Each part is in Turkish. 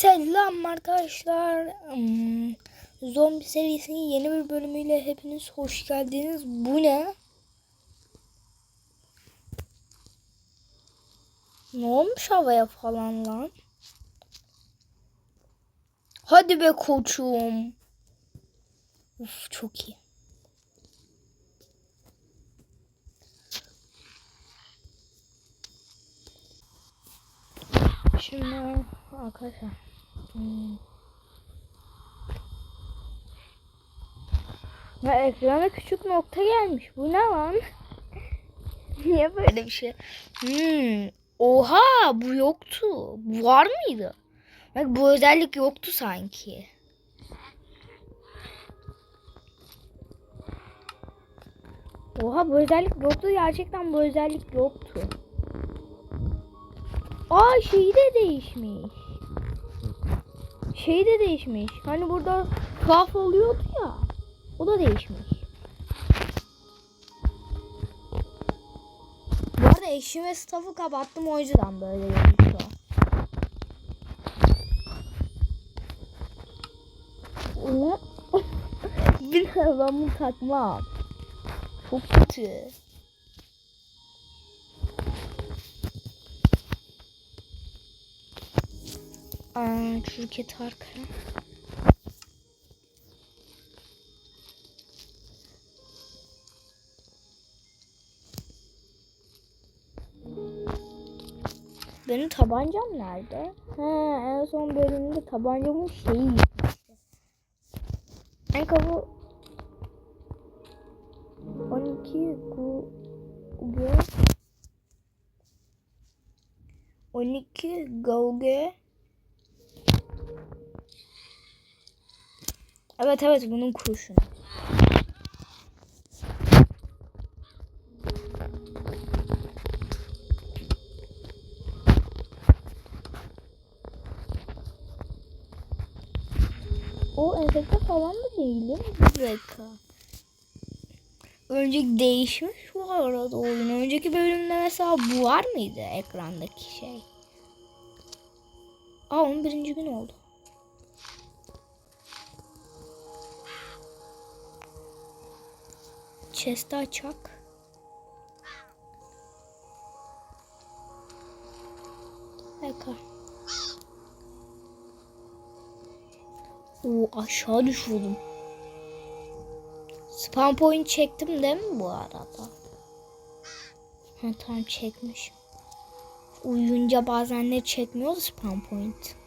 Selam arkadaşlar. Hmm, Zombi serisinin yeni bir bölümüyle hepiniz hoş geldiniz. Bu ne? Ne olmuş havaya falan lan? Hadi be koçum. Uf çok iyi. Şimdi arkadaşlar. Ya ekrana küçük nokta gelmiş. Bu ne lan? Niye böyle bir şey? Hmm. Oha bu yoktu. Bu var mıydı? Bak bu özellik yoktu sanki. Oha bu özellik yoktu. Gerçekten bu özellik yoktu. Aa şeyi de değişmiş. Şey de değişmiş. Hani burada tuhaf oluyordu ya. O da değişmiş. Bu arada eşim ve staff'ı kapattım o yüzden böyle gözüküyor. Oo. Bir ben bunu takmam. Çok kötü. Aa, şirket arka. Benim tabancam nerede? Ha, en son bölümde tabancamın şeyi gitmişti. En kabu 12 gu gu 12 gauge Evet evet bunun kurşunu. O enfekte falan değil değil mi? Bir dakika. Önceki değişmiş bu arada oyun. Önceki bölümde mesela bu var mıydı ekrandaki şey? Aa 11. gün oldu. Chest'i açak. Eka. Oo aşağı düşürdüm. Spam point çektim değil mi bu arada? Ha tamam çekmiş. Uyuyunca bazen ne çekmiyor spam point.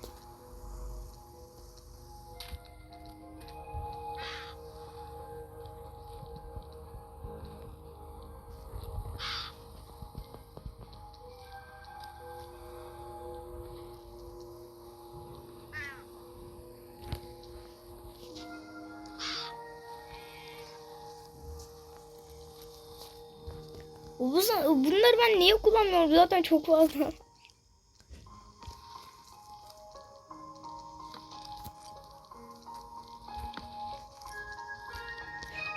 Bunları ben niye kullanmıyorum? Zaten çok fazla.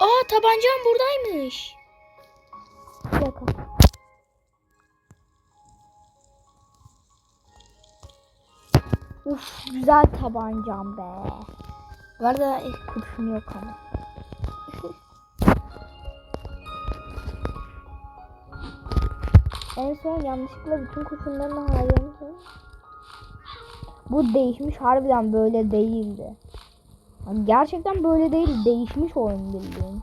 Aa tabancam buradaymış. Bir. Uf güzel tabancam be. Bu arada eh, kurşun yok ama. En son yanlışlıkla bütün kurşunlarını harcamışım. Bu değişmiş harbiden böyle değildi. Yani gerçekten böyle değil değişmiş oyun bildiğin.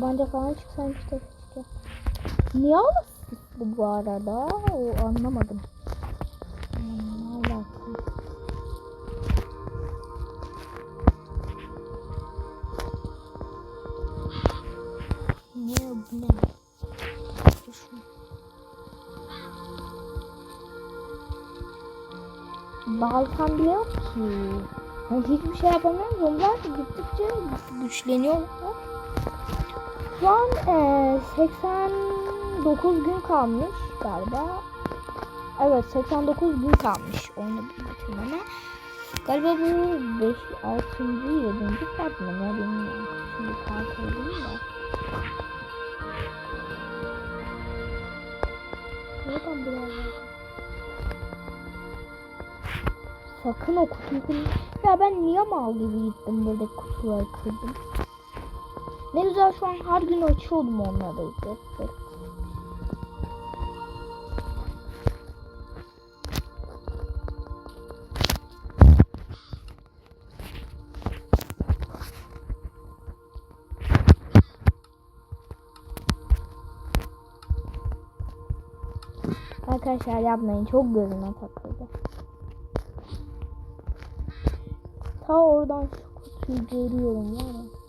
Tabanca falan çıksaymış da çıkacak. Niye alasın bu arada? O anlamadım. Ne bu ne? Balkan bile yok ki. Yani hiçbir şey yapamıyorum. Zombiler gittikçe güçleniyorlar. An e, 89 gün kalmış galiba. Evet 89 gün kalmış oyunu bitirmeme. Galiba bu 5, 6. 7. part mı ne bilmiyorum. Şimdi kart alayım da. Buradan biraz Sakın o kutuyu. Ya ben niye mal gibi gittim böyle kutuları kırdım. Ne güzel şu an her gün açıyordum onları. Zırt zırt. Arkadaşlar yapmayın çok gözüme takıldı. Ta oradan şu kutuyu görüyorum var ya.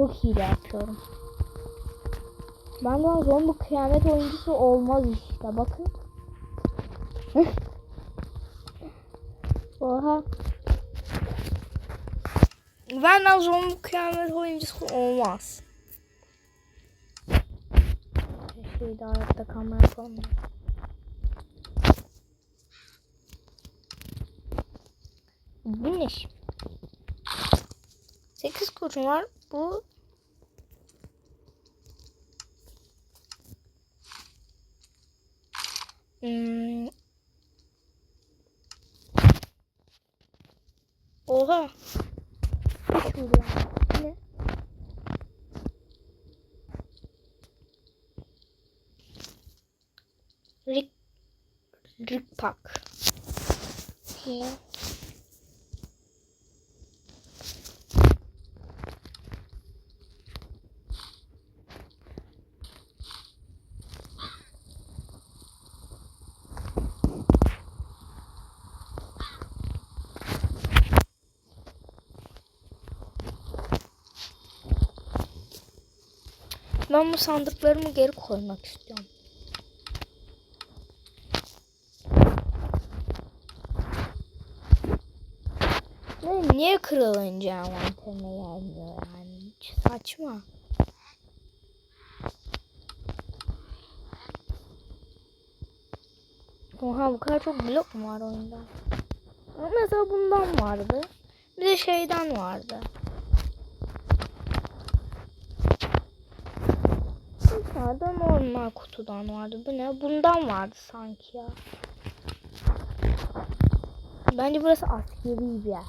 Çok iyi yapıyorum. Benden zombi kıyamet oyuncusu olmaz işte bakın. Oha. Benden zombi kıyamet oyuncusu olmaz. Şey daha hayatta kamera falan. Bu ne şimdi? 8 kurşun var. Bu Hmm. Oha. Hiç vuruyor. Ne? Rick Rick Pack. Ya. Ben bu sandıklarımı geri koymak istiyorum. Ne, niye kırılınca envanterine gelmiyor yani? Hiç Saçma. Oha bu kadar çok blok mu var oyunda? Mesela bundan vardı. Bir de şeyden vardı. Nerede normal kutudan vardı. Bu ne? Bundan vardı sanki ya. Bence burası askeri bir yer.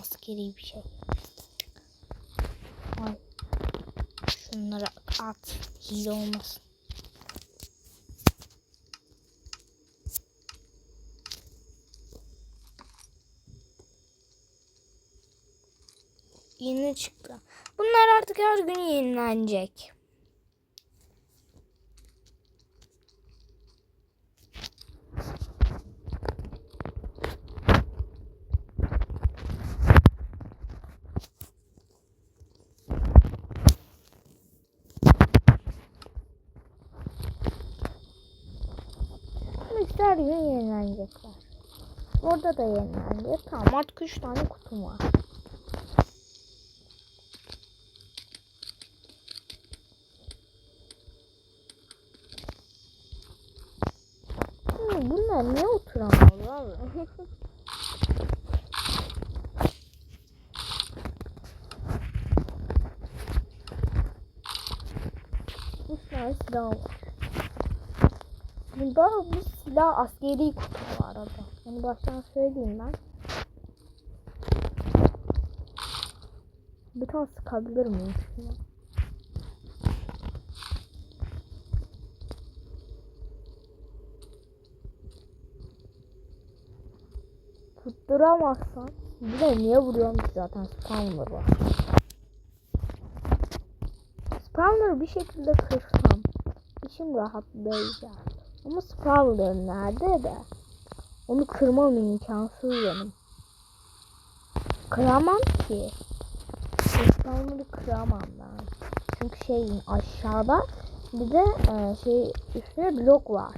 Askeri bir şey. Ay. Şunları at. Hile olmasın. Yeni çıktı. Bunlar artık her gün yenilenecek. Miktar gün yenilenecekler. Orada da yenilenecek. Tamam artık 3 tane kutum var. Hmm, bunlar niye oturamıyor abi? Üç tane var. Bunda bu silah askeri kutu arada. Onu baştan söyleyeyim ben. Bir tane sıkabilir miyim şuna? Tutturamazsan bir de niye vuruyorum ki zaten spawner var. Spawner bir şekilde kırsam içim rahatlayacak. Ama spawner nerede de? Onu kırmam imkansız benim. Kıramam ki. Spawner'ı kıramam ben. Çünkü şeyin aşağıda bir de e, şey üstüne blok var.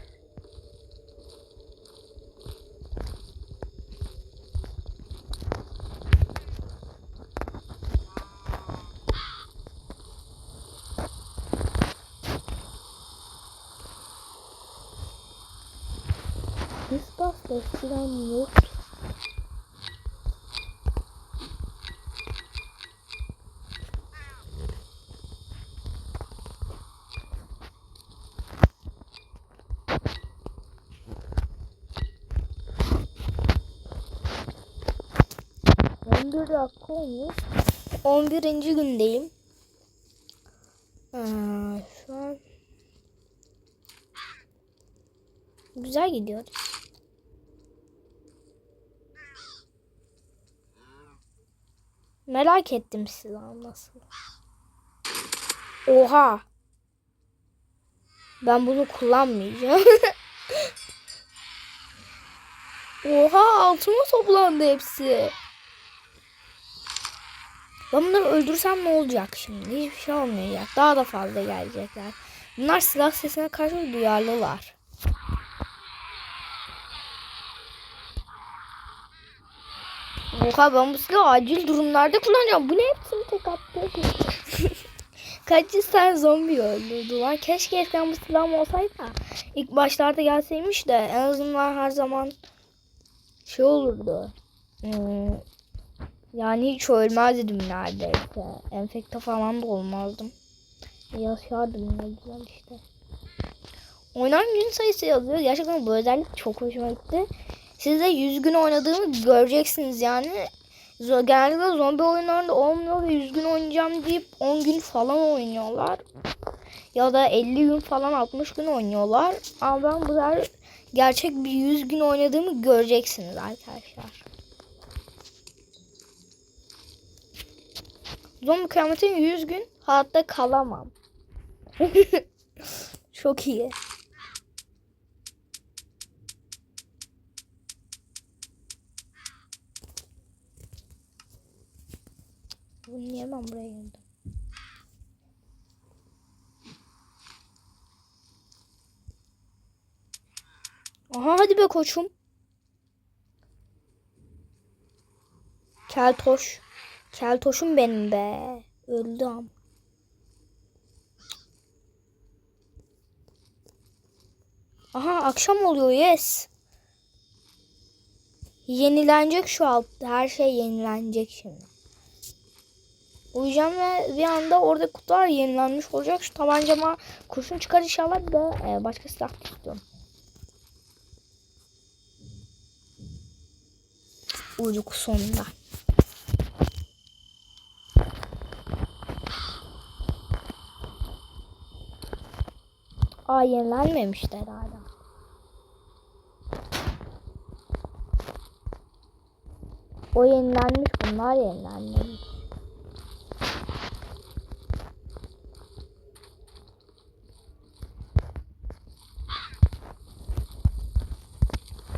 Eskiden. On bir dakika olmuş. 11. gündeyim. Ee, şu an güzel gidiyoruz. Merak ettim silah nasıl. Oha. Ben bunu kullanmayacağım. Oha altıma toplandı hepsi. Ben bunları öldürsem ne olacak şimdi? Hiçbir şey olmayacak. Daha da fazla gelecekler. Bunlar silah sesine karşı duyarlılar. Oha ben bu silahı acil durumlarda kullanacağım. Bu ne hepsini tek attı. Kaç yüz tane zombi öldürdüler. Keşke eskiden bu silahım olsaydı ilk başlarda gelseymiş de en azından her zaman şey olurdu. Hmm, yani hiç ölmezdim neredeyse. Enfekte falan da olmazdım. Yaşardım ne güzel işte. Oynanan gün sayısı yazıyor. Gerçekten bu özellik çok hoşuma gitti. Siz de 100 gün oynadığımı göreceksiniz yani. Genellikle zombi oyunlarında olmuyor ve 100 gün oynayacağım deyip 10 gün falan oynuyorlar. Ya da 50 gün falan 60 gün oynuyorlar. Ama ben bu sefer gerçek bir 100 gün oynadığımı göreceksiniz arkadaşlar. Zombi kıyametin 100 gün hayatta kalamam. Çok iyi. Bunu niye ben buraya geldim? Aha hadi be koçum. Keltoş. Keltoşum benim be. Öldü am. Aha akşam oluyor yes. Yenilenecek şu alt. Her şey yenilenecek şimdi. Uyuyacağım ve bir anda orada kutular yenilenmiş olacak. Şu tabancama kurşun çıkar inşallah bir de e, başka silah istiyorum. Uyuduk sonunda. Aa yenilenmemişler hala. O yenilenmiş bunlar yenilenmemiş.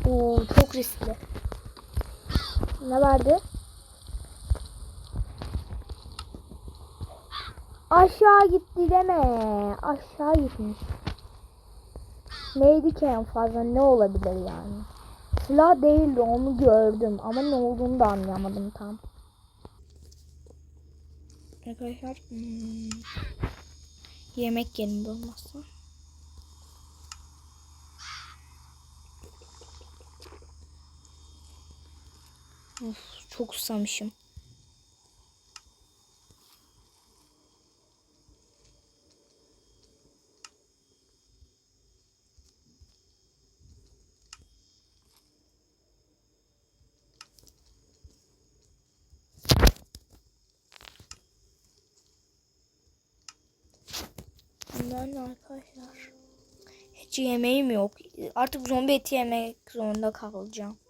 Oo riskli. Ne verdi? Aşağı gitti deme. Aşağı gitmiş. Neydi ki en fazla ne olabilir yani? Silah değildi onu gördüm ama ne olduğunu da anlayamadım tam. Arkadaşlar hmm, yemek yerinde olmazsa. Of, çok susamışım. Bunlar ne arkadaşlar? Hiç yemeğim yok. Artık zombi eti yemek zorunda kalacağım.